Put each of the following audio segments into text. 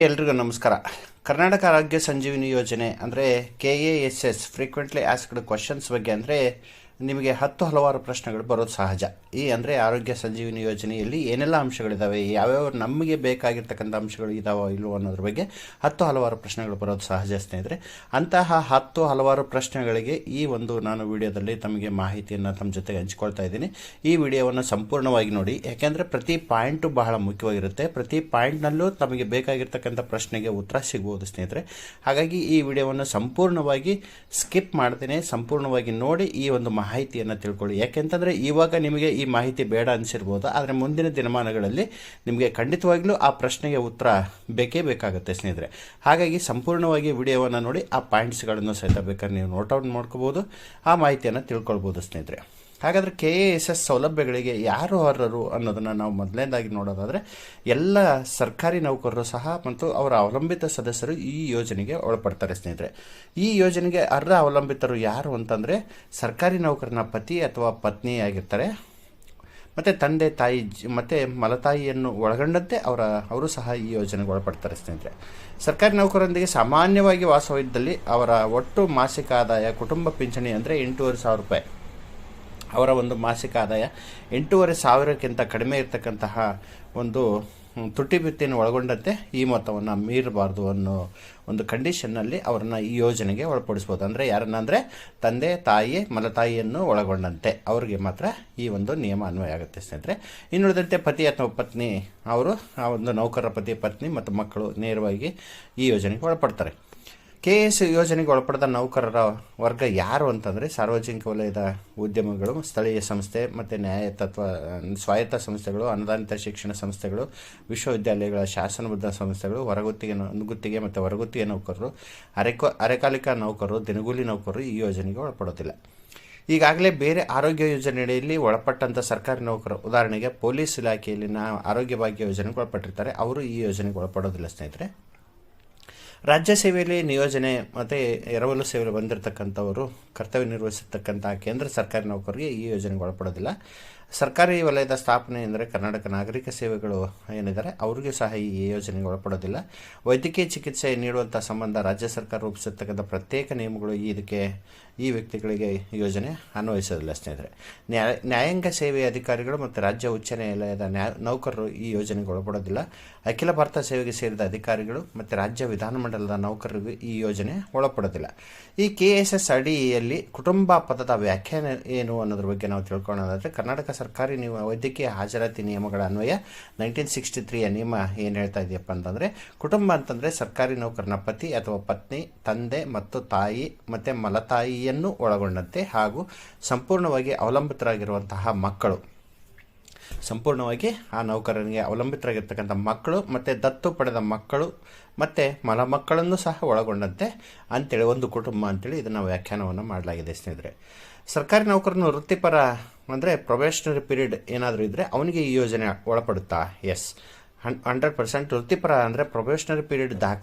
ಎಲ್ರಿಗೂ ನಮಸ್ಕಾರ. ಕರ್ನಾಟಕ ಆರೋಗ್ಯ ಸಂಜೀವಿನಿ ಯೋಜನೆ ಅಂದರೆ K A S S frequently asked questions ಬಗ್ಗೆ ಅಂದರೆ ನಿಮಗೆ ಹತ್ತು ಹಲವಾರು ಪ್ರಶ್ನೆಗಳು ಬರೋದು ಸಹಜ. ಈ ಅಂದರೆ ಆರೋಗ್ಯ ಸಂಜೀವಿನಿ ಯೋಜನೆಯಲ್ಲಿ ಏನೆಲ್ಲ ಅಂಶಗಳಿದ್ದಾವೆ ಯಾವ್ಯಾವ ನಮಗೆ ಬೇಕಾಗಿರ್ತಕ್ಕಂಥ ಅಂಶಗಳು ಇದಾವೋ ಇಲ್ವೋ ಅನ್ನೋದ್ರ ಬಗ್ಗೆ ಹತ್ತು ಹಲವಾರು ಪ್ರಶ್ನೆಗಳು ಬರೋದು ಸಹಜ ಸ್ನೇಹಿತರೆ. ಅಂತಹ ಹತ್ತು ಹಲವಾರು ಪ್ರಶ್ನೆಗಳಿಗೆ ಈ ಒಂದು ನಾನು ವಿಡಿಯೋದಲ್ಲಿ ತಮಗೆ ಮಾಹಿತಿಯನ್ನು ತಮ್ಮ ಜೊತೆಗೆ ಹಂಚಿಕೊಳ್ತಾ ಇದ್ದೀನಿ. ಈ ವಿಡಿಯೋವನ್ನು ಸಂಪೂರ್ಣವಾಗಿ ನೋಡಿ. ಯಾಕೆಂದರೆ ಪ್ರತಿ ಪಾಯಿಂಟು ಬಹಳ ಮುಖ್ಯವಾಗಿರುತ್ತೆ. ಪ್ರತಿ ಪಾಯಿಂಟ್ನಲ್ಲೂ ತಮಗೆ ಬೇಕಾಗಿರ್ತಕ್ಕಂಥ ಪ್ರಶ್ನೆಗೆ ಉತ್ತರ ಸಿಗ್ಬೋದು ಸ್ನೇಹಿತರೆ. ಹಾಗಾಗಿ ಈ ವಿಡಿಯೋವನ್ನು ಸಂಪೂರ್ಣವಾಗಿ ಸ್ಕಿಪ್ ಮಾಡ್ತೇನೆ. ಸಂಪೂರ್ಣವಾಗಿ ನೋಡಿ ಈ ಒಂದು ಮಾಹಿತಿಯನ್ನು ತಿಳ್ಕೊಳ್ಳಿ. ಯಾಕೆಂತಂದರೆ ಇವಾಗ ನಿಮಗೆ ಈ ಮಾಹಿತಿ ಬೇಡ ಅನಿಸಿರ್ಬೋದು, ಆದರೆ ಮುಂದಿನ ದಿನಮಾನಗಳಲ್ಲಿ ನಿಮಗೆ ಖಂಡಿತವಾಗಲೂ ಆ ಪ್ರಶ್ನೆಗೆ ಉತ್ತರ ಬೇಕೇ ಬೇಕಾಗುತ್ತೆ ಸ್ನೇಹಿತರೆ. ಹಾಗಾಗಿ ಸಂಪೂರ್ಣವಾಗಿ ವಿಡಿಯೋವನ್ನು ನೋಡಿ ಆ ಪಾಯಿಂಟ್ಸ್ಗಳನ್ನು ಸಹಿತ ಬೇಕಾದ್ರೆ ನೀವು ನೋಟ್ ಔಟ್ ಮಾಡ್ಕೋಬೋದು ಆ ಮಾಹಿತಿಯನ್ನು ತಿಳ್ಕೊಳ್ಬೋದು ಸ್ನೇಹಿತರೆ. ಹಾಗಾದರೆ ಕೆ ಎ ಎಸ್ ಎಸ್ ಸೌಲಭ್ಯಗಳಿಗೆ ಯಾರು ಅರ್ಹರು ಅನ್ನೋದನ್ನು ನಾವು ಮೊದಲನೇದಾಗಿ ನೋಡೋದಾದರೆ ಎಲ್ಲ ಸರ್ಕಾರಿ ನೌಕರರು ಸಹ ಮತ್ತು ಅವರ ಅವಲಂಬಿತ ಸದಸ್ಯರು ಈ ಯೋಜನೆಗೆ ಒಳಪಡ್ತಾರೆ ಸ್ನೇಹಿತರೆ. ಈ ಯೋಜನೆಗೆ ಅರ್ಹ ಅವಲಂಬಿತರು ಯಾರು ಅಂತಂದರೆ ಸರ್ಕಾರಿ ನೌಕರನ ಪತಿ ಅಥವಾ ಪತ್ನಿ ಆಗಿರ್ತಾರೆ. ಮತ್ತು ತಂದೆ, ತಾಯಿ ಮತ್ತೆ ಮತ್ತು ಮಲತಾಯಿಯನ್ನು ಒಳಗೊಂಡಂತೆ ಅವರ, ಅವರು ಸಹ ಈ ಯೋಜನೆಗೆ ಒಳಪಡ್ತಾರೆ ಸ್ನೇಹಿತರೆ. ಸರ್ಕಾರಿ ನೌಕರರೊಂದಿಗೆ ಸಾಮಾನ್ಯವಾಗಿ ವಾಸವಿದ್ದಲ್ಲಿ ಅವರ ಒಟ್ಟು ಮಾಸಿಕ ಆದಾಯ ಕುಟುಂಬ ಪಿಂಚಣಿ ಅಂದರೆ ಎಂಟೂವರೆ ಸಾವಿರ ರೂಪಾಯಿ. ಅವರ ಒಂದು ಮಾಸಿಕ ಆದಾಯ ಎಂಟೂವರೆ ಸಾವಿರಕ್ಕಿಂತ ಕಡಿಮೆ ಇರತಕ್ಕಂತಹ ಒಂದು ತುಟಿ ಒಳಗೊಂಡಂತೆ ಈ ಮೊತ್ತವನ್ನು ಮೀರಬಾರ್ದು ಅನ್ನೋ ಒಂದು ಕಂಡೀಷನ್ನಲ್ಲಿ ಅವರನ್ನು ಈ ಯೋಜನೆಗೆ ಒಳಪಡಿಸ್ಬೋದು. ಅಂದರೆ ಯಾರನ್ನ ಅಂದರೆ ತಂದೆ, ತಾಯಿ, ಮಲತಾಯಿಯನ್ನು ಒಳಗೊಂಡಂತೆ ಅವರಿಗೆ ಮಾತ್ರ ಈ ಒಂದು ನಿಯಮ ಅನ್ವಯ ಆಗುತ್ತೆ ಸ್ನೇಹಿತರೆ. ಇನ್ನುಳಿದಂತೆ ಪತಿ ಅಥವಾ ಪತ್ನಿ, ಅವರು ಆ ಒಂದು ನೌಕರರ ಪತಿ, ಪತ್ನಿ ಮತ್ತು ಮಕ್ಕಳು ನೇರವಾಗಿ ಈ ಯೋಜನೆಗೆ ಒಳಪಡ್ತಾರೆ. ಕೆ ಎಸ್ ಯೋಜನೆಗೆ ಒಳಪಡದ ನೌಕರರ ವರ್ಗ ಯಾರು ಅಂತಂದರೆ ಸಾರ್ವಜನಿಕ ವಲಯದ ಉದ್ಯಮಗಳು, ಸ್ಥಳೀಯ ಸಂಸ್ಥೆ ಮತ್ತು ನ್ಯಾಯ ತತ್ವ ಸ್ವಾಯತ್ತ ಸಂಸ್ಥೆಗಳು, ಅನುದಾನಿತ ಶಿಕ್ಷಣ ಸಂಸ್ಥೆಗಳು, ವಿಶ್ವವಿದ್ಯಾಲಯಗಳ ಶಾಸನಬದ್ಧ ಸಂಸ್ಥೆಗಳು, ಹೊರಗುತ್ತಿಗೆ ಅನುಗುತ್ತಿಗೆ ಮತ್ತು ಹೊರಗುತ್ತಿಗೆ ನೌಕರರು, ಅರೆಕ, ಅರೆಕಾಲಿಕ ನೌಕರರು, ದಿನಗೂಲಿ ನೌಕರರು ಈ ಯೋಜನೆಗೆ ಒಳಪಡೋದಿಲ್ಲ ಈಗಾಗಲೇ ಬೇರೆ ಆರೋಗ್ಯ ಯೋಜನೆಯಲ್ಲಿ ಒಳಪಟ್ಟಂಥ ಸರ್ಕಾರಿ ನೌಕರರು, ಉದಾಹರಣೆಗೆ ಪೊಲೀಸ್ ಇಲಾಖೆಯಲ್ಲಿನ ಆರೋಗ್ಯ ಭಾಗ್ಯ ಯೋಜನೆಗೆ ಒಳಪಟ್ಟಿರ್ತಾರೆ, ಅವರು ಈ ಯೋಜನೆಗೆ ಒಳಪಡೋದಿಲ್ಲ ಸ್ನೇಹಿತರೆ. ರಾಜ್ಯ ಸೇವೆಯಲ್ಲಿ ನಿಯೋಜನೆ ಮತ್ತು ಎರವಲು ಸೇವೆಯಲ್ಲಿ ಬಂದಿರತಕ್ಕಂಥವರು ಕರ್ತವ್ಯ ನಿರ್ವಹಿಸತಕ್ಕಂಥ ಕೇಂದ್ರ ಸರ್ಕಾರಿ ನೌಕರರಿಗೆ ಈ ಯೋಜನೆಗೆ ಒಳಪಡೋದಿಲ್ಲ. ಸರ್ಕಾರಿ ವಲಯದ ಸ್ಥಾಪನೆ ಎಂದರೆ ಕರ್ನಾಟಕ ನಾಗರಿಕ ಸೇವೆಗಳು ಏನಿದ್ದಾರೆ, ಅವರಿಗೆ ಸಹ ಈ ಯೋಜನೆಗೆ ಒಳಪಡೋದಿಲ್ಲ. ವೈದ್ಯಕೀಯ ಚಿಕಿತ್ಸೆ ನೀಡುವಂಥ ಸಂಬಂಧ ರಾಜ್ಯ ಸರ್ಕಾರ ರೂಪಿಸಿರ್ತಕ್ಕಂಥ ಪ್ರತ್ಯೇಕ ನಿಯಮಗಳು ಇದಕ್ಕೆ, ಈ ವ್ಯಕ್ತಿಗಳಿಗೆ ಯೋಜನೆ ಅನ್ವಯಿಸೋದಿಲ್ಲ ಸ್ನೇಹಿತರೆ. ನ್ಯಾಯ ನ್ಯಾಯಾಂಗ ಸೇವೆಯ ಅಧಿಕಾರಿಗಳು ಮತ್ತು ರಾಜ್ಯ ಉಚ್ಚ ನ್ಯಾಯಾಲಯದ ನ್ಯಾ, ನೌಕರರು ಈ ಯೋಜನೆಗೆ ಒಳಪಡೋದಿಲ್ಲ. ಅಖಿಲ ಭಾರತ ಸೇವೆಗೆ ಸೇರಿದ ಅಧಿಕಾರಿಗಳು ಮತ್ತು ರಾಜ್ಯ ವಿಧಾನಮಂಡಲದ ನೌಕರರಿಗೂ ಈ ಯೋಜನೆ ಒಳಪಡೋದಿಲ್ಲ. ಈ ಕೆ ಎಸ್ ಎಸ್ ಅಡಿಯಲ್ಲಿ ಕುಟುಂಬ ಪದದ ವ್ಯಾಖ್ಯಾನ ಏನು ಅನ್ನೋದ್ರ ಬಗ್ಗೆ ನಾವು ತಿಳ್ಕೊಳ್ಳೋದಾದರೆ, ಕರ್ನಾಟಕ ಸರ್ಕಾರಿ ನಿಯಮ ವೈದ್ಯಕೀಯ ಹಾಜರಾತಿ ನಿಯಮಗಳ ಅನ್ವಯ ನೈನ್ಟೀನ್ ಸಿಕ್ಸ್ಟಿ ತ್ರೀಯ ನಿಯಮ ಏನು ಹೇಳ್ತಾ ಇದೆಯಪ್ಪ ಅಂತಂದರೆ, ಕುಟುಂಬ ಅಂತಂದರೆ ಸರ್ಕಾರಿ ನೌಕರನ ಪತಿ ಅಥವಾ ಪತ್ನಿ, ತಂದೆ ಮತ್ತು ತಾಯಿ ಮತ್ತು ಮಲತಾಯಿಯನ್ನು ಒಳಗೊಂಡಂತೆ ಹಾಗೂ ಸಂಪೂರ್ಣವಾಗಿ ಅವಲಂಬಿತರಾಗಿರುವಂತಹ ಮಕ್ಕಳು. ಸಂಪೂರ್ಣವಾಗಿ ಆ ನೌಕರನಿಗೆ ಅವಲಂಬಿತರಾಗಿರ್ತಕ್ಕಂಥ ಮಕ್ಕಳು ಮತ್ತು ದತ್ತು ಪಡೆದ ಮಕ್ಕಳು ಮತ್ತು ಮಲ ಮಕ್ಕಳನ್ನು ಸಹ ಒಳಗೊಂಡಂತೆ ಅಂತೇಳಿ ಒಂದು ಕುಟುಂಬ ಅಂತೇಳಿ ಇದನ್ನು ವ್ಯಾಖ್ಯಾನವನ್ನು ಮಾಡಲಾಗಿದೆ ಸ್ನೇಹಿತರೆ. ಸರ್ಕಾರಿ ನೌಕರನ ವೃತ್ತಿಪರ ಅಂದರೆ ಪ್ರೊಬೇಷನರಿ ಪೀರಿಯಡ್ ಏನಾದರೂ ಇದ್ದರೆ ಅವನಿಗೆ ಈ ಯೋಜನೆ ಒಳಪಡುತ್ತಾ? ಎಸ್ ಹಂಡ್ರೆಡ್ ಪರ್ಸೆಂಟ್ ವೃತ್ತಿಪರ ಅಂದರೆ ಪ್ರೊಬೇಷನರಿ ಪೀರಿಯಡ್ ದಾಖ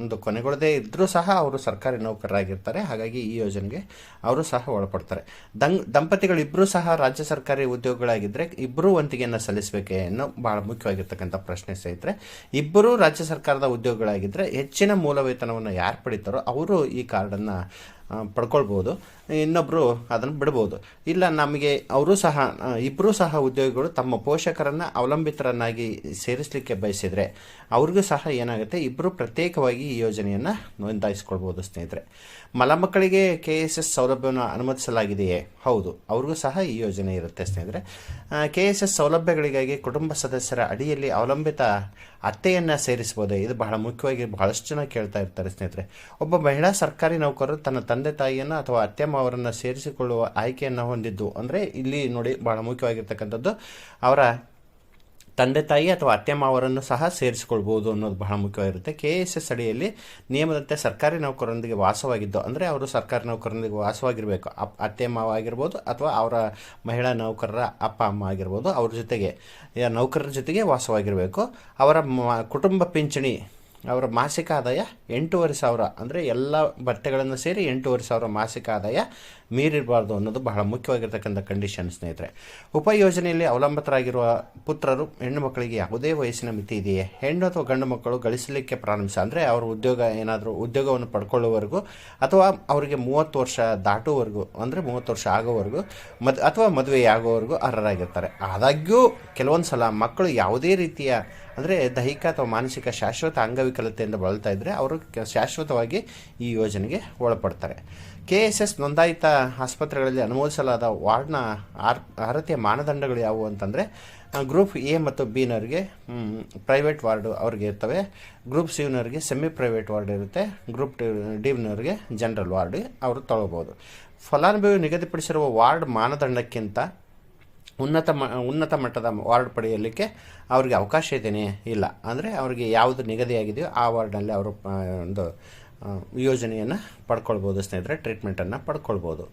ಒಂದು ಕೊನೆಗೊಳ್ಳದೇ ಇದ್ದರೂ ಸಹ ಅವರು ಸರ್ಕಾರಿ ನೌಕರರಾಗಿರ್ತಾರೆ. ಹಾಗಾಗಿ ಈ ಯೋಜನೆಗೆ ಅವರು ಸಹ ಒಳಪಡ್ತಾರೆ. ದಂಗ್ ದಂಪತಿಗಳಿಬ್ಬರೂ ಸಹ ರಾಜ್ಯ ಸರ್ಕಾರಿ ಉದ್ಯೋಗಗಳಾಗಿದ್ದರೆ ಇಬ್ಬರೂ ವಂತಿಗೆಯನ್ನು ಸಲ್ಲಿಸಬೇಕೆ ಅನ್ನೋ ಭಾಳ ಮುಖ್ಯವಾಗಿರ್ತಕ್ಕಂಥ ಪ್ರಶ್ನೆ ಸ್ನೇಹಿತರೆ ಇಬ್ಬರೂ ರಾಜ್ಯ ಸರ್ಕಾರದ ಉದ್ಯೋಗಗಳಾಗಿದ್ದರೆ ಹೆಚ್ಚಿನ ಮೂಲ ವೇತನವನ್ನು ಯಾರು ಪಡಿತಾರೋ ಅವರು ಈ ಕಾರ್ಡನ್ನು ಪಡ್ಕೊಳ್ಬೋದು. ಇನ್ನೊಬ್ಬರು ಅದನ್ನು ಬಿಡ್ಬೋದು. ಇಲ್ಲ, ನಮಗೆ ಅವರು ಸಹ ಇಬ್ಬರೂ ಸಹ ಉದ್ಯೋಗಿಗಳು ತಮ್ಮ ಪೋಷಕರನ್ನು ಅವಲಂಬಿತರನ್ನಾಗಿ ಸೇರಿಸಲಿಕ್ಕೆ ಬಯಸಿದರೆ ಅವ್ರಿಗೂ ಸಹ ಏನಾಗುತ್ತೆ? ಇಬ್ಬರು ಪ್ರತ್ಯೇಕವಾಗಿ ಈ ಯೋಜನೆಯನ್ನು ನೋಂದಾಯಿಸ್ಕೊಳ್ಬೋದು ಸ್ನೇಹಿತರೆ. ಮಲಮಕ್ಕಳಿಗೆ ಕೆ ಎಸ್ ಎಸ್ ಸೌಲಭ್ಯವನ್ನು ಅನುಮತಿಸಲಾಗಿದೆಯೇ? ಹೌದು, ಅವ್ರಿಗೂ ಸಹ ಈ ಯೋಜನೆ ಇರುತ್ತೆ ಸ್ನೇಹಿತರೆ. ಕೆ ಎಸ್ ಎಸ್ ಸೌಲಭ್ಯಗಳಿಗಾಗಿ ಕುಟುಂಬ ಸದಸ್ಯರ ಅಡಿಯಲ್ಲಿ ಅವಲಂಬಿತ ಅತ್ತೆಯನ್ನು ಸೇರಿಸ್ಬೋದೇ? ಇದು ಬಹಳ ಮುಖ್ಯವಾಗಿ ಬಹಳಷ್ಟು ಜನ ಕೇಳ್ತಾ ಇರ್ತಾರೆ ಸ್ನೇಹಿತರೆ. ಒಬ್ಬ ಮಹಿಳಾ ಸರ್ಕಾರಿ ನೌಕರರು ತನ್ನ ತಂದೆ ತಾಯಿಯನ್ನು ಅಥವಾ ಅತ್ತೆಮ್ಮ ಅವರನ್ನು ಸೇರಿಸಿಕೊಳ್ಳುವ ಆಯ್ಕೆಯನ್ನು ಹೊಂದಿದ್ದು. ಅಂದರೆ ಇಲ್ಲಿ ನೋಡಿ ಬಹಳ ಮುಖ್ಯವಾಗಿರ್ತಕ್ಕಂಥದ್ದು ಅವರ ತಂದೆ ತಾಯಿ ಅಥವಾ ಅತ್ತೆ ಮಾವರನ್ನು ಸಹ ಸೇರಿಸಿಕೊಳ್ಬೋದು ಅನ್ನೋದು ಬಹಳ ಮುಖ್ಯವಾಗಿರುತ್ತೆ. ಕೆ ಎಸ್ ಎಸ್ ಅಡಿಯಲ್ಲಿ ನಿಯಮದಂತೆ ಸರ್ಕಾರಿ ನೌಕರರೊಂದಿಗೆ ವಾಸವಾಗಿದ್ದು, ಅಂದರೆ ಅವರು ಸರ್ಕಾರಿ ನೌಕರರೊಂದಿಗೆ ವಾಸವಾಗಿರಬೇಕು. ಅಪ್, ಅತ್ತೆ ಮಾವ ಆಗಿರ್ಬೋದು ಅಥವಾ ಅವರ ಮಹಿಳಾ ನೌಕರರ ಅಪ್ಪ, ಅಮ್ಮ ಆಗಿರ್ಬೋದು ಅವ್ರ ಜೊತೆಗೆ ನೌಕರರ ಜೊತೆಗೆ ವಾಸವಾಗಿರಬೇಕು. ಅವರ ಕುಟುಂಬ ಪಿಂಚಣಿ, ಅವರ ಮಾಸಿಕ ಆದಾಯ ಎಂಟೂವರೆ ಸಾವಿರ. ಅಂದರೆ ಎಲ್ಲ ಭತ್ಯೆಗಳನ್ನು ಸೇರಿ ಎಂಟೂವರೆ ಸಾವಿರ ಮಾಸಿಕ ಆದಾಯ ಮೀರಿರಬಾರ್ದು ಅನ್ನೋದು ಬಹಳ ಮುಖ್ಯವಾಗಿರ್ತಕ್ಕಂಥ ಕಂಡೀಷನ್ ಸ್ನೇಹಿತರೆ. ಉಪಯೋಜನೆಯಲ್ಲಿ ಅವಲಂಬಿತರಾಗಿರುವ ಪುತ್ರರು ಹೆಣ್ಣು ಮಕ್ಕಳಿಗೆ ಯಾವುದೇ ವಯಸ್ಸಿನ ಮಿತಿ ಇದೆಯೇ? ಹೆಣ್ಣು ಅಥವಾ ಗಂಡು ಮಕ್ಕಳು ಗಳಿಸಲಿಕ್ಕೆ ಪ್ರಾರಂಭಿಸ, ಅಂದರೆ ಅವರ ಉದ್ಯೋಗ ಏನಾದರೂ ಉದ್ಯೋಗವನ್ನು ಪಡ್ಕೊಳ್ಳುವವರೆಗೂ ಅಥವಾ ಅವರಿಗೆ ಮೂವತ್ತು ವರ್ಷ ದಾಟುವವರೆಗೂ, ಅಂದರೆ ಮೂವತ್ತು ವರ್ಷ ಆಗೋವರೆಗೂ ಮದ್, ಅಥವಾ ಮದುವೆಯಾಗೋವರೆಗೂ ಅರ್ಹರಾಗಿರ್ತಾರೆ. ಆದಾಗ್ಯೂ ಕೆಲವೊಂದು ಸಲ ಮಕ್ಕಳು ಯಾವುದೇ ರೀತಿಯ, ಅಂದರೆ ದೈಹಿಕ ಅಥವಾ ಮಾನಸಿಕ ಶಾಶ್ವತ ಅಂಗವಿಕಲತೆಯಿಂದ ಬಳಲ್ತಾ ಇದ್ದರೆ ಅವರು ಶಾಶ್ವತವಾಗಿ ಈ ಯೋಜನೆಗೆ ಒಳಪಡ್ತಾರೆ. ಕೆ ಎಸ್ ಎಸ್ ನೋಂದಾಯಿತ ಆಸ್ಪತ್ರೆಗಳಲ್ಲಿ ಅನುಮೋದಿಸಲಾದ ವಾರ್ಡ್ನ ಆರ್ ಅರ್ಹತೆಯ ಮಾನದಂಡಗಳು ಯಾವುವು ಅಂತಂದರೆ ಗ್ರೂಪ್ ಎ ಮತ್ತು ಬಿನವ್ರಿಗೆ ಪ್ರೈವೇಟ್ ವಾರ್ಡು ಅವ್ರಿಗೆ ಇರ್ತವೆ. ಗ್ರೂಪ್ ಸಿನವ್ರಿಗೆ ಸೆಮಿ ಪ್ರೈವೇಟ್ ವಾರ್ಡ್ ಇರುತ್ತೆ. ಗ್ರೂಪ್ ಡಿನವ್ರಿಗೆ ಜನರಲ್ ವಾರ್ಡ್ ಅವರು ತಗೋಬೋದು. ಫಲಾನುಭವಿ ನಿಗದಿಪಡಿಸಿರುವ ವಾರ್ಡ್ ಮಾನದಂಡಕ್ಕಿಂತ ಉನ್ನತ ಮ, ಉನ್ನತ ಮಟ್ಟದ ವಾರ್ಡ್ ಪಡೆಯಲಿಕ್ಕೆ ಅವ್ರಿಗೆ ಅವಕಾಶ ಇದೇನೇ ಇಲ್ಲ. ಅಂದರೆ ಅವರಿಗೆ ಯಾವುದು ನಿಗದಿಯಾಗಿದೆಯೋ ಆ ವಾರ್ಡ್ನಲ್ಲಿ ಅವರು ಒಂದು ಯೋಜನೆಯನ್ನು ಪಡ್ಕೊಳ್ಬೋದು ಸ್ನೇಹಿತರೆ ಟ್ರೀಟ್ಮೆಂಟನ್ನು ಪಡ್ಕೊಳ್ಬೋದು.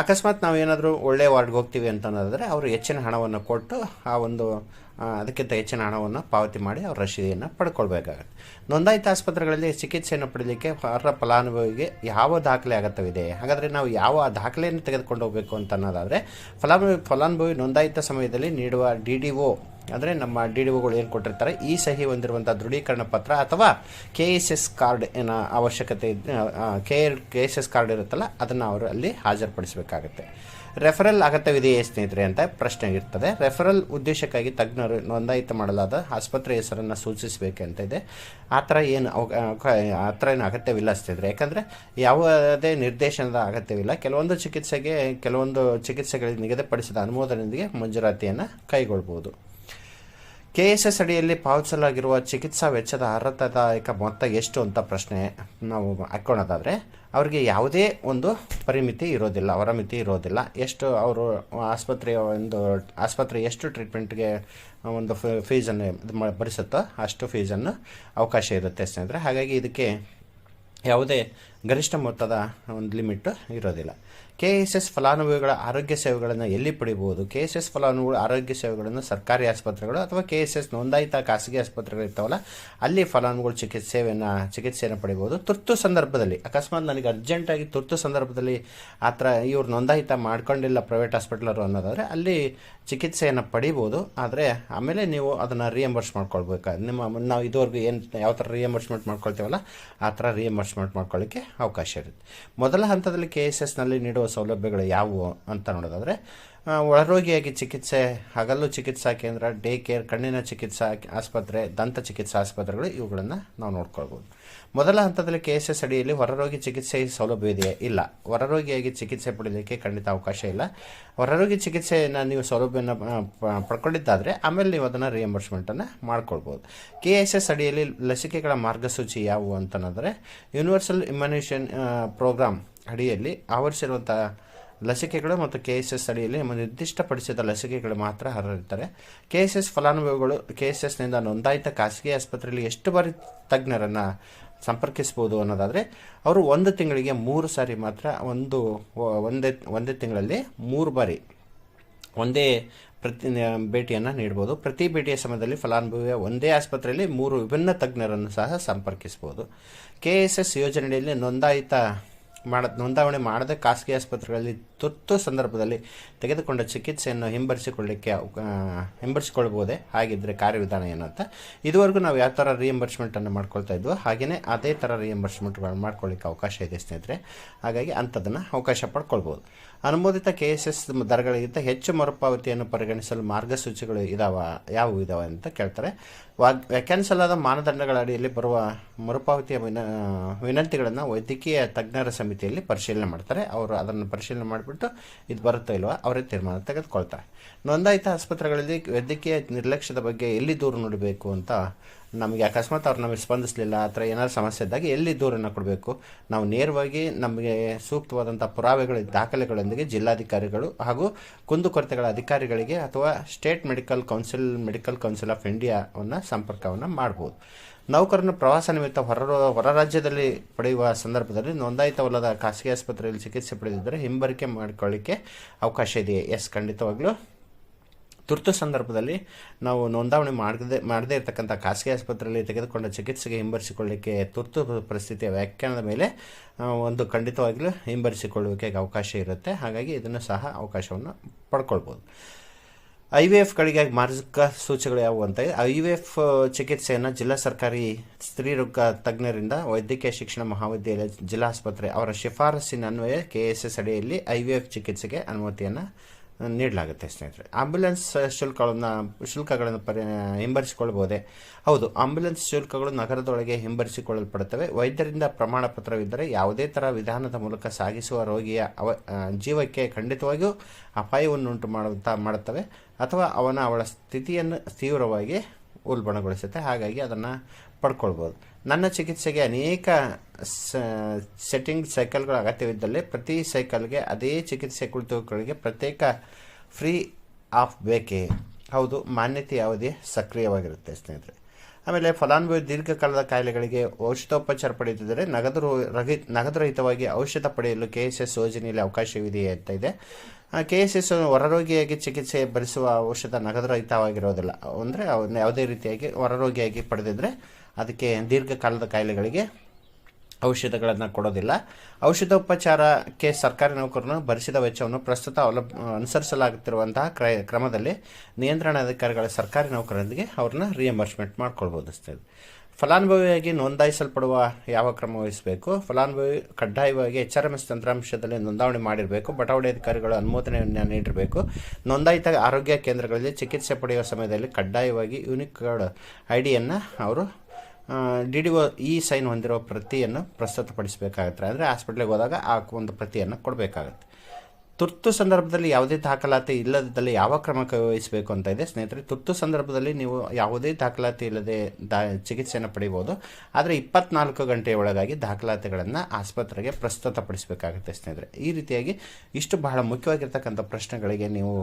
ಅಕಸ್ಮಾತ್ ನಾವು ಏನಾದರೂ ಒಳ್ಳೆಯ ವಾರ್ಡ್ಗೆ ಹೋಗ್ತೀವಿ ಅಂತ ಅನ್ನೋದಾದರೆ ಅವರು ಹೆಚ್ಚಿನ ಹಣವನ್ನು ಕೊಟ್ಟು ಆ ಒಂದು ಅದಕ್ಕಿಂತ ಹೆಚ್ಚಿನ ಹಣವನ್ನು ಪಾವತಿ ಮಾಡಿ ಅವ್ರ ರಶೀದಿಯನ್ನು ಪಡ್ಕೊಳ್ಬೇಕಾಗುತ್ತೆ. ನೋಂದಾಯಿತ ಆಸ್ಪತ್ರೆಗಳಲ್ಲಿ ಚಿಕಿತ್ಸೆಯನ್ನು ಪಡೀಲಿಕ್ಕೆ ಅರ್ಹ ಫಲಾನುಭವಿಗೆ ಯಾವ ದಾಖಲೆ ಅಗತ್ಯವಿದೆ? ಹಾಗಾದರೆ ನಾವು ಯಾವ ದಾಖಲೆಯನ್ನು ತೆಗೆದುಕೊಂಡು ಹೋಗಬೇಕು ಅಂತ ಅನ್ನೋದಾದರೆ ಫಲಾನುಭವಿ ಫಲಾನುಭವಿ ನೋಂದಾಯಿತ ಸಮಯದಲ್ಲಿ ನೀಡುವ ಡಿ ಡಿ ಒ ಅಂದರೆ ನಮ್ಮ ಡಿ ಡಿ ಒಗಳು ಏನು ಕೊಟ್ಟಿರ್ತಾರೆ, ಈ ಸಹಿ ಹೊಂದಿರುವಂಥ ದೃಢೀಕರಣ ಪತ್ರ ಅಥವಾ ಕೆ ಎಸ್ ಎಸ್ ಕಾರ್ಡ್ ಏನ ಅವಶ್ಯಕತೆ K K S S card ಇರುತ್ತಲ್ಲ, ಅದನ್ನು ಅವರು ಅಲ್ಲಿ ಹಾಜರುಪಡಿಸಬೇಕಾಗುತ್ತೆ. ರೆಫರಲ್ ಅಗತ್ಯವಿದೆಯೇ ಸ್ನೇಹಿತರೆ ಅಂತ ಪ್ರಶ್ನೆ ಇರ್ತದೆ. ರೆಫರಲ್ ಉದ್ದೇಶಕ್ಕಾಗಿ ತಜ್ಞರು ನೋಂದಾಯಿತ ಮಾಡಲಾದ ಆಸ್ಪತ್ರೆ ಹೆಸರನ್ನು ಸೂಚಿಸಬೇಕಂತ ಇದೆ ಆ ಥರ ಏನು ಆ ಥರ ಏನು ಅಗತ್ಯವಿಲ್ಲ ಸ್ನೇಹಿತರೆ. ಯಾಕಂದರೆ ಯಾವುದೇ ನಿರ್ದೇಶನದ ಅಗತ್ಯವಿಲ್ಲ. ಕೆಲವೊಂದು ಚಿಕಿತ್ಸೆಗೆ, ಕೆಲವೊಂದು ಚಿಕಿತ್ಸೆಗಳಿಗೆ ನಿಗದಿಪಡಿಸಿದ ಅನುಮೋದನೆಯೊಂದಿಗೆ ಮಂಜೂರಾತಿಯನ್ನು ಕೈಗೊಳ್ಬೋದು ಕೆ ಎಸ್ ಎಸ್ ಅಡಿಯಲ್ಲಿ ಪಾವತಿಸಲಾಗಿರುವ ಚಿಕಿತ್ಸಾ ವೆಚ್ಚದ ಅರ್ಹತಾದಾಯಕ ಮೊತ್ತ ಎಷ್ಟು ಅಂತ ಪ್ರಶ್ನೆ ನಾವು ಹಾಕ್ಕೊಳೋದಾದರೆ ಅವರಿಗೆ ಯಾವುದೇ ಒಂದು ಪರಿಮಿತಿ ಇರೋದಿಲ್ಲ ಅವರ ಮಿತಿ ಇರೋದಿಲ್ಲ. ಎಷ್ಟು ಅವರು ಆಸ್ಪತ್ರೆಯ ಒಂದು, ಆಸ್ಪತ್ರೆ ಎಷ್ಟು ಟ್ರೀಟ್ಮೆಂಟ್ಗೆ ಒಂದು ಫೀಸನ್ನು ಇದು ಭರಿಸುತ್ತೋ ಅಷ್ಟು ಫೀಸನ್ನು ಅವಕಾಶ ಇರುತ್ತೆ ಸ್ನೇಹಿತರೆ ಹಾಗಾಗಿ ಇದಕ್ಕೆ ಯಾವುದೇ ಗರಿಷ್ಠ ಮೊತ್ತದ ಒಂದು ಲಿಮಿಟ್ ಇರೋದಿಲ್ಲ. ಕೆ ಎಸ್ ಎಸ್ ಫಲಾನುಭವಿಗಳ ಆರೋಗ್ಯ ಸೇವೆಗಳನ್ನು ಎಲ್ಲಿ ಪಡೆಯಬಹುದು ಕೆ ಎಸ್ ಎಸ್ ಫಲಾನುಭವಿಗಳ ಆರೋಗ್ಯ ಸೇವೆಗಳನ್ನು ಸರ್ಕಾರಿ ಆಸ್ಪತ್ರೆಗಳು ಅಥವಾ ಕೆ ಎಸ್ ಎಸ್ ನೋಂದಾಯಿತ ಖಾಸಗಿ ಆಸ್ಪತ್ರೆಗಳು ಇರ್ತಾವಲ್ಲ, ಅಲ್ಲಿ ಫಲಾನುಭವಿಗಳು ಚಿಕಿತ್ಸೆಯನ್ನು ಚಿಕಿತ್ಸೆಯನ್ನು ಪಡೆಯಬಹುದು ತುರ್ತು ಸಂದರ್ಭದಲ್ಲಿ, ಅಕಸ್ಮಾತ್ ನನಗೆ ಅರ್ಜೆಂಟಾಗಿ ತುರ್ತು ಸಂದರ್ಭದಲ್ಲಿ ಆ ಥರ ಇವ್ರು ನೋಂದಾಯಿತ ಮಾಡ್ಕೊಂಡಿಲ್ಲ ಪ್ರೈವೇಟ್ ಹಾಸ್ಪಿಟ್ಲರು ಅನ್ನೋದಾದರೆ, ಅಲ್ಲಿ ಚಿಕಿತ್ಸೆಯನ್ನು ಪಡಿಬೋದು ಆದರೆ, ಆಮೇಲೆ ನೀವು ಅದನ್ನು ರಿಯಂಬರ್ಸ್ ಮಾಡ್ಕೊಳ್ಬೇಕು? ನಿಮ್ಮ, ನಾವು ಇದುವರೆಗೂ ಏನು, ಯಾವ ಥರ ರಿಯಂಬರ್ಸ್ಮೆಂಟ್ ಮಾಡ್ಕೊಳ್ತೀವಲ್ಲ, ಆ ಥರ ರಿಯಂಬರ್ಸ್ಮೆಂಟ್ ಮಾಡ್ಕೊಳ್ಳಿಕ್ಕೆ ಅವಕಾಶ ಇರುತ್ತೆ. ಮೊದಲ ಹಂತದಲ್ಲಿ ಕೆ ಎಸ್ ಎಸ್ನಲ್ಲಿ ನೀಡುವ ಸೌಲಭ್ಯಗಳು ಯಾವುವು ಅಂತ ನೋಡೋದಾದರೆ ಒಳರೋಗಿಯಾಗಿ ಚಿಕಿತ್ಸೆ, ಹಗಲು ಚಿಕಿತ್ಸಾ ಕೇಂದ್ರ, ಡೇ ಕೇರ್, ಕಣ್ಣಿನ ಚಿಕಿತ್ಸಾ ಆಸ್ಪತ್ರೆ, ದಂತ ಚಿಕಿತ್ಸಾ ಆಸ್ಪತ್ರೆಗಳು ಇವುಗಳನ್ನು ನಾವು ನೋಡ್ಕೊಳ್ಬೋದು. ಮೊದಲ ಹಂತದಲ್ಲಿ ಕೆ ಎಸ್ ಎಸ್ ಅಡಿಯಲ್ಲಿ ಹೊರರೋಗಿ ಚಿಕಿತ್ಸೆ ಸೌಲಭ್ಯ ಇದೆಯೇ? ಇಲ್ಲ. ಹೊರರೋಗಿಯಾಗಿ ಚಿಕಿತ್ಸೆ ಪಡೆಯೋದಕ್ಕೆ ಖಂಡಿತ ಅವಕಾಶ ಇಲ್ಲ. ಹೊರರೋಗಿ ಚಿಕಿತ್ಸೆಯನ್ನು ನೀವು ಸೌಲಭ್ಯನ ಪಡ್ಕೊಂಡಿದ್ದಾದರೆ ಆಮೇಲೆ ನೀವು ಅದನ್ನು ರಿಯಂಬರ್ಸ್ಮೆಂಟನ್ನು ಮಾಡ್ಕೊಳ್ಬೋದು. ಕೆ ಎಸ್ ಎಸ್ ಅಡಿಯಲ್ಲಿ ಲಸಿಕೆಗಳ ಮಾರ್ಗಸೂಚಿ ಯಾವುವು ಅಂತನಾದರೆ ಯೂನಿವರ್ಸಲ್ ಇಮ್ಯುನೇಷನ್ ಪ್ರೋಗ್ರಾಮ್ ಅಡಿಯಲ್ಲಿ ಆವರಿಸಿರುವಂಥ ಲಸಿಕೆಗಳು ಮತ್ತು ಕೆ ಎಸ್ ಎಸ್ ಅಡಿಯಲ್ಲಿ ನಿರ್ದಿಷ್ಟಪಡಿಸಿದ ಲಸಿಕೆಗಳು ಮಾತ್ರ ಹರಡಿರ್ತಾರೆ ಕೆ ಎಸ್ ಎಸ್ ಫಲಾನುಭವಿಗಳು ಕೆ ಎಸ್ ಎಸ್ನಿಂದ ನೋಂದಾಯಿತ ಖಾಸಗಿ ಆಸ್ಪತ್ರೆಯಲ್ಲಿ ಎಷ್ಟು ಬಾರಿ ತಜ್ಞರನ್ನು ಸಂಪರ್ಕಿಸ್ಬೋದು ಅನ್ನೋದಾದರೆ, ಅವರು ಒಂದು ತಿಂಗಳಿಗೆ ಮೂರು ಸಾರಿ ಮಾತ್ರ ಒಂದು, ಒಂದೇ ಒಂದೇ ತಿಂಗಳಲ್ಲಿ ಮೂರು ಬಾರಿ ಒಂದೇ ಪ್ರತಿ, ಭೇಟಿಯನ್ನು ನೀಡ್ಬೋದು. ಪ್ರತಿ ಭೇಟಿಯ ಸಮಯದಲ್ಲಿ ಫಲಾನುಭವಿಯ ಒಂದೇ ಆಸ್ಪತ್ರೆಯಲ್ಲಿ ಮೂರು ವಿಭಿನ್ನ ತಜ್ಞರನ್ನು ಸಹ ಸಂಪರ್ಕಿಸ್ಬೋದು ಕೆ ಎಸ್ ಎಸ್ ಯೋಜನೆಯಲ್ಲಿ ನೋಂದಾಯಿತ ಮಾಡ, ನೋಂದಾವಣೆ ಮಾಡದ ಖಾಸಗಿ ಆಸ್ಪತ್ರೆಗಳಲ್ಲಿ ತುರ್ತು ಸಂದರ್ಭದಲ್ಲಿ ತೆಗೆದುಕೊಂಡ ಚಿಕಿತ್ಸೆಯನ್ನು ಹಿಂಬರಿಸಿಕೊಳ್ಳಿಕ್ಕೆ ಹಿಂಬರಿಸಿಕೊಳ್ಬೋದೇ ಹಾಗಿದ್ದರೆ ಕಾರ್ಯವಿಧಾನ ಏನು ಅಂತ. ಇದುವರೆಗೂ ನಾವು ಯಾವ ಥರ ರಿಯಂಬರ್ಸ್ಮೆಂಟನ್ನು ಮಾಡ್ಕೊಳ್ತಾ ಇದ್ವೋ ಹಾಗೆಯೇ ಅದೇ ಥರ ರಿಯಂಬರ್ಸ್ಮೆಂಟ್ಗಳನ್ನು ಮಾಡ್ಕೊಳ್ಳಿಕ್ಕೆ ಅವಕಾಶ ಇದೆ ಸ್ನೇಹಿತರೆ. ಹಾಗಾಗಿ ಅಂಥದನ್ನು ಅವಕಾಶ ಪಡ್ಕೊಳ್ಬೋದು ಅನುಮೋದಿತ ಕೆ ಎಸ್ ಎಸ್ ದರಗಳಿಗಿಂತ ಹೆಚ್ಚು ಮರುಪಾವತಿಯನ್ನು ಪರಿಗಣಿಸಲು ಮಾರ್ಗಸೂಚಿಗಳು ಇದಾವ, ಯಾವುವು ಇದಾವೆ ಅಂತ ಕೇಳ್ತಾರೆ. ವ್ಯಾಖ್ಯಾನಿಸಲಾದ ಮಾನದಂಡಗಳ ಅಡಿಯಲ್ಲಿ ಬರುವ ಮರುಪಾವತಿಯ ವಿನ, ವಿನಂತಿಗಳನ್ನು ವೈದ್ಯಕೀಯ ತಜ್ಞರ ಸಮಿತಿಯಲ್ಲಿ ಪರಿಶೀಲನೆ ಮಾಡ್ತಾರೆ. ಅವರು ಅದನ್ನು ಪರಿಶೀಲನೆ ಮಾಡಿಬಿಟ್ಟು ಇದು ಬರುತ್ತೋ ಇಲ್ವಾ ಅವರೇ ತೀರ್ಮಾನ ತೆಗೆದುಕೊಳ್ತಾರೆ. ನೋಂದಾಯಿತ ಆಸ್ಪತ್ರೆಗಳಲ್ಲಿ ವೈದ್ಯಕೀಯ ನಿರ್ಲಕ್ಷ್ಯದ ಬಗ್ಗೆ ಎಲ್ಲಿ ದೂರು ನೋಡಬೇಕು ಅಂತ ನಮಗೆ ಅಕಸ್ಮಾತ್ ಅವ್ರು ನಮಗೆ ಸ್ಪಂದಿಸಲಿಲ್ಲ, ಆ ಥರ ಏನಾದ್ರು ಸಮಸ್ಯೆ ಇದ್ದಾಗ ಎಲ್ಲಿ ದೂರನ್ನು ಕೊಡಬೇಕು? ನಾವು ನೇರವಾಗಿ ನಮಗೆ ಸೂಕ್ತವಾದಂಥ ಪುರಾವೆಗಳ, ದಾಖಲೆಗಳೊಂದಿಗೆ ಜಿಲ್ಲಾಧಿಕಾರಿಗಳು ಹಾಗೂ ಕುಂದುಕೊರತೆಗಳ ಅಧಿಕಾರಿಗಳಿಗೆ ಅಥವಾ state medical council medical council of ಇಂಡಿಯಾವನ್ನು ಸಂಪರ್ಕವನ್ನು ಮಾಡ್ಬೋದು. ನೌಕರನ್ನು ಪ್ರವಾಸ ನಿಮಿತ್ತ ಹೊರ ಹೊರ ರಾಜ್ಯದಲ್ಲಿ ಪಡೆಯುವ ಸಂದರ್ಭದಲ್ಲಿ ನೋಂದಾಯಿತವಲ್ಲದ ಖಾಸಗಿ ಆಸ್ಪತ್ರೆಯಲ್ಲಿ ಚಿಕಿತ್ಸೆ ಪಡೆದಿದ್ದರೆ ಹಿಂಬರಿಕೆ ಮಾಡಿಕೊಳ್ಳಿಕ್ಕೆ ಅವಕಾಶ ಇದೆಯೇ? ಎಸ್, ಖಂಡಿತವಾಗಲೂ. ತುರ್ತು ಸಂದರ್ಭದಲ್ಲಿ ನಾವು ನೋಂದಾವಣೆ ಮಾಡದೆ ಮಾಡದೇ ಇರತಕ್ಕಂಥ ಖಾಸಗಿ ಆಸ್ಪತ್ರೆಯಲ್ಲಿ ತೆಗೆದುಕೊಂಡ ಚಿಕಿತ್ಸೆಗೆ ಹಿಂಬರಿಸಿಕೊಳ್ಳಲಿಕ್ಕೆ ತುರ್ತು ಪರಿಸ್ಥಿತಿಯ ವ್ಯಾಖ್ಯಾನದ ಮೇಲೆ ಒಂದು ಖಂಡಿತವಾಗಲೂ ಹಿಂಬರಿಸಿಕೊಳ್ಳುವಿಕೆಗೆ ಅವಕಾಶ ಇರುತ್ತೆ. ಹಾಗಾಗಿ ಇದನ್ನು ಸಹ ಅವಕಾಶವನ್ನು ಪಡ್ಕೊಳ್ಬೋದು. ಐ ವಿ ಎಫ್ಗಳಿಗೆ ಮಾರ್ಗಸೂಚಿಗಳು ಯಾವುವು ಅಂತ ಐ ವಿ ಎಫ್ ಚಿಕಿತ್ಸೆಯನ್ನು ಜಿಲ್ಲಾ ಸರ್ಕಾರಿ ಸ್ತ್ರೀರೋಗ ತಜ್ಞರಿಂದ ವೈದ್ಯಕೀಯ ಶಿಕ್ಷಣ ಮಹಾವಿದ್ಯಾಲಯ ಜಿಲ್ಲಾಸ್ಪತ್ರೆ ಅವರ ಶಿಫಾರಸ್ಸಿನ ಅನ್ವಯ ಕೆ ಎಸ್ ಎಸ್ ಅಡಿಯಲ್ಲಿ ಐ ವಿ ಎಫ್ ಚಿಕಿತ್ಸೆಗೆ ಅನುಮತಿಯನ್ನು ನೀಡಲಾಗುತ್ತೆ ಸ್ನೇಹಿತರೆ. ಆಂಬ್ಯುಲೆನ್ಸ್ ಶುಲ್ಕಗಳನ್ನು ಶುಲ್ಕಗಳನ್ನು ಪರಿ ಹಿಂಬರಿಸಿಕೊಳ್ಳಬಹುದೇ ಹೌದು, ಆಂಬ್ಯುಲೆನ್ಸ್ ಶುಲ್ಕಗಳು ನಗರದೊಳಗೆ ಹಿಂಬರಿಸಿಕೊಳ್ಳಲ್ಪಡುತ್ತವೆ. ವೈದ್ಯರಿಂದ ಪ್ರಮಾಣ ಪತ್ರವಿದ್ದರೆ ಯಾವುದೇ ಥರ ವಿಧಾನದ ಮೂಲಕ ಸಾಗಿಸುವ ರೋಗಿಯ ಅವ ಜೀವಕ್ಕೆ ಖಂಡಿತವಾಗಿಯೂ ಅಪಾಯವನ್ನುಂಟು ಮಾಡುತ್ತಾ, ಮಾಡುತ್ತವೆ. ಅಥವಾ ಅವನ, ಅವಳ ಸ್ಥಿತಿಯನ್ನು ತೀವ್ರವಾಗಿ ಉಲ್ಬಣಗೊಳಿಸುತ್ತೆ. ಹಾಗಾಗಿ ಅದನ್ನು ಪಡ್ಕೊಳ್ಬೋದು. ನನ್ನ ಚಿಕಿತ್ಸೆಗೆ ಅನೇಕ ಸೆಟ್ಟಿಂಗ್ ಸೈಕಲ್ಗಳ ಅಗತ್ಯವಿದ್ದಲ್ಲಿ ಪ್ರತಿ ಸೈಕಲ್ಗೆ ಅದೇ ಚಿಕಿತ್ಸೆ ಕುಳಿತುಗಳಿಗೆ ಪ್ರತ್ಯೇಕ ಫ್ರೀ ಆಫ್ ಬೇಕೇ? ಹೌದು, ಮಾನ್ಯತೆ ಅವಧಿ ಸಕ್ರಿಯವಾಗಿರುತ್ತೆ ಸ್ನೇಹಿತರೆ. ಆಮೇಲೆ ಫಲಾನುಭವಿ ದೀರ್ಘಕಾಲದ ಕಾಯಿಲೆಗಳಿಗೆ ಔಷಧೋಪಚಾರ ಪಡೆಯುತ್ತಿದ್ದರೆ ನಗದು ರಹಿತ ರಹಿ ನಗದುರಹಿತವಾಗಿ ಔಷಧ ಪಡೆಯಲು ಕೆ ಎಸ್ ಎಸ್ ಯೋಜನೆಯಲ್ಲಿ ಅವಕಾಶವಿದೆಯೇ ಅಂತ ಇದೆ. ಕೆ ಎಸ್ ಎಸ್ ಹೊರರೋಗಿಯಾಗಿ ಚಿಕಿತ್ಸೆ ಭರಿಸುವ ಔಷಧ ನಗದುರಹಿತವಾಗಿರೋದಿಲ್ಲ ಅಂದರೆ ಯಾವುದೇ ರೀತಿಯಾಗಿ ಹೊರರೋಗಿಯಾಗಿ ಪಡೆದಿದ್ದರೆ ಅದಕ್ಕೆ ದೀರ್ಘಕಾಲದ ಕಾಯಿಲೆಗಳಿಗೆ ಔಷಧಗಳನ್ನು ಕೊಡೋದಿಲ್ಲ. ಔಷಧೋಪಚಾರಕ್ಕೆ ಸರ್ಕಾರಿ ನೌಕರನ್ನು ಭರಿಸಿದ ವೆಚ್ಚವನ್ನು ಪ್ರಸ್ತುತ ಅವಲಂಬ ಅನುಸರಿಸಲಾಗುತ್ತಿರುವಂತಹ ಕ್ರ, ಕ್ರಮದಲ್ಲಿ ನಿಯಂತ್ರಣಾಧಿಕಾರಿಗಳ ಸರ್ಕಾರಿ ನೌಕರರಿಗೆ ಅವ್ರನ್ನ ರಿಯಂಬರ್ಸ್ಮೆಂಟ್ ಮಾಡ್ಕೊಳ್ಬೋದು ಅಷ್ಟೇ. ಫಲಾನುಭವಿಯಾಗಿ ನೋಂದಾಯಿಸಲ್ಪಡುವ ಯಾವ ಕ್ರಮ ವಹಿಸಬೇಕು? ಫಲಾನುಭವಿ ಕಡ್ಡಾಯವಾಗಿ ಎಚ್ ಆರ್ ಎಂ ಎಸ್ ತಂತ್ರಾಂಶದಲ್ಲಿ ನೋಂದಾವಣೆ ಮಾಡಿರಬೇಕು. ಬಟಾವಣೆ ಅಧಿಕಾರಿಗಳು ಅನುಮೋದನೆಯನ್ನು ನೀಡಿರಬೇಕು. ನೋಂದಾಯಿತ ಆರೋಗ್ಯ ಕೇಂದ್ರಗಳಲ್ಲಿ ಚಿಕಿತ್ಸೆ ಪಡೆಯುವ ಸಮಯದಲ್ಲಿ ಕಡ್ಡಾಯವಾಗಿ ಯೂನಿಕ್ ಕಾರ್ಡ್ ಐ ಡಿಯನ್ನು ಅವರು ಡಿ ಡಿ ಒ ಈ ಸೈನ್ ಹೊಂದಿರೋ ಪ್ರತಿಯನ್ನು ಪ್ರಸ್ತುತಪಡಿಸಬೇಕಾಗುತ್ತೆ. ಅಂದರೆ ಹಾಸ್ಪಿಟ್ಲಿಗೆ ಹೋದಾಗ ಆ ಒಂದು ಪ್ರತಿಯನ್ನು ಕೊಡಬೇಕಾಗತ್ತೆ. ತುರ್ತು ಸಂದರ್ಭದಲ್ಲಿ ಯಾವುದೇ ದಾಖಲಾತಿ ಇಲ್ಲದಿದ್ದಲ್ಲಿ ಯಾವ ಕ್ರಮ ವಹಿಸಬೇಕು ಅಂತ ಇದೆ? ಸ್ನೇಹಿತರೆ, ತುರ್ತು ಸಂದರ್ಭದಲ್ಲಿ ನೀವು ಯಾವುದೇ ದಾಖಲಾತಿ ಇಲ್ಲದೆ ದಾ, ಚಿಕಿತ್ಸೆಯನ್ನು ಪಡಿಬೋದು. ಆದರೆ ಇಪ್ಪತ್ನಾಲ್ಕು ಗಂಟೆಯ ಒಳಗಾಗಿ ದಾಖಲಾತಿಗಳನ್ನು ಆಸ್ಪತ್ರೆಗೆ ಪ್ರಸ್ತುತಪಡಿಸಬೇಕಾಗುತ್ತೆ ಸ್ನೇಹಿತರೆ. ಈ ರೀತಿಯಾಗಿ ಇಷ್ಟು ಬಹಳ ಮುಖ್ಯವಾಗಿರ್ತಕ್ಕಂಥ ಪ್ರಶ್ನೆಗಳಿಗೆ ನೀವು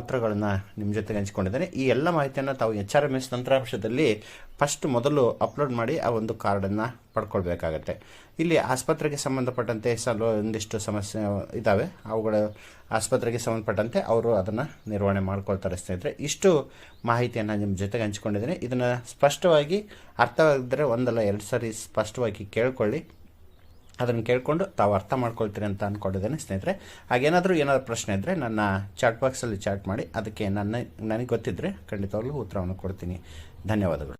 ಉತ್ತರಗಳನ್ನು ನಿಮ್ಮ ಜೊತೆಗೆ ಹಂಚಿಕೊಂಡಿದ್ದೇನೆ. ಈ ಎಲ್ಲ ಮಾಹಿತಿಯನ್ನು ತಾವು ಎಚ್ ಆರ್ ಎಂ ಎಸ್ ತಂತ್ರಾಂಶದಲ್ಲಿ ಫಸ್ಟ್ ಮೊದಲು ಅಪ್ಲೋಡ್ ಮಾಡಿ ಆ ಒಂದು ಕಾರ್ಡನ್ನು ಪಡ್ಕೊಳ್ಬೇಕಾಗತ್ತೆ. ಇಲ್ಲಿ ಆಸ್ಪತ್ರೆಗೆ ಸಂಬಂಧಪಟ್ಟಂತೆ ಸಲ, ಒಂದಿಷ್ಟು ಸಮಸ್ಯೆ ಇದ್ದಾವೆ ಅವುಗಳ ಆಸ್ಪತ್ರೆಗೆ ಸಂಬಂಧಪಟ್ಟಂತೆ ಅವರು ಅದನ್ನು ನಿರ್ವಹಣೆ ಮಾಡ್ಕೊಳ್ತಾರೆ ಸ್ನೇಹಿತರೆ. ಇಷ್ಟು ಮಾಹಿತಿಯನ್ನು ನಿಮ್ಮ ಜೊತೆಗೆ ಹಂಚ್ಕೊಂಡಿದ್ದೀನಿ. ಇದನ್ನು ಸ್ಪಷ್ಟವಾಗಿ ಅರ್ಥವಾಗಿದ್ದರೆ ಒಂದಲ್ಲ, ಎರಡು ಸಾರಿ ಸ್ಪಷ್ಟವಾಗಿ ಕೇಳ್ಕೊಳ್ಳಿ. ಅದನ್ನು ಕೇಳಿಕೊಂಡು ತಾವು ಅರ್ಥ ಮಾಡ್ಕೊಳ್ತೀರಿ ಅಂತ ಅಂದ್ಕೊಂಡಿದ್ದೇನೆ ಸ್ನೇಹಿತರೆ. ಹಾಗೇನಾದರೂ ಏನಾದರೂ ಪ್ರಶ್ನೆ ಇದ್ದರೆ ನನ್ನ ಚಾಟ್ ಬಾಕ್ಸಲ್ಲಿ ಚಾಟ್ ಮಾಡಿ, ಅದಕ್ಕೆ ನನ್ನ, ನನಗೆ ಗೊತ್ತಿದ್ದರೆ ಖಂಡಿತವಾಗ್ಲೂ ಉತ್ತರವನ್ನು ಕೊಡ್ತೀನಿ. ಧನ್ಯವಾದಗಳು.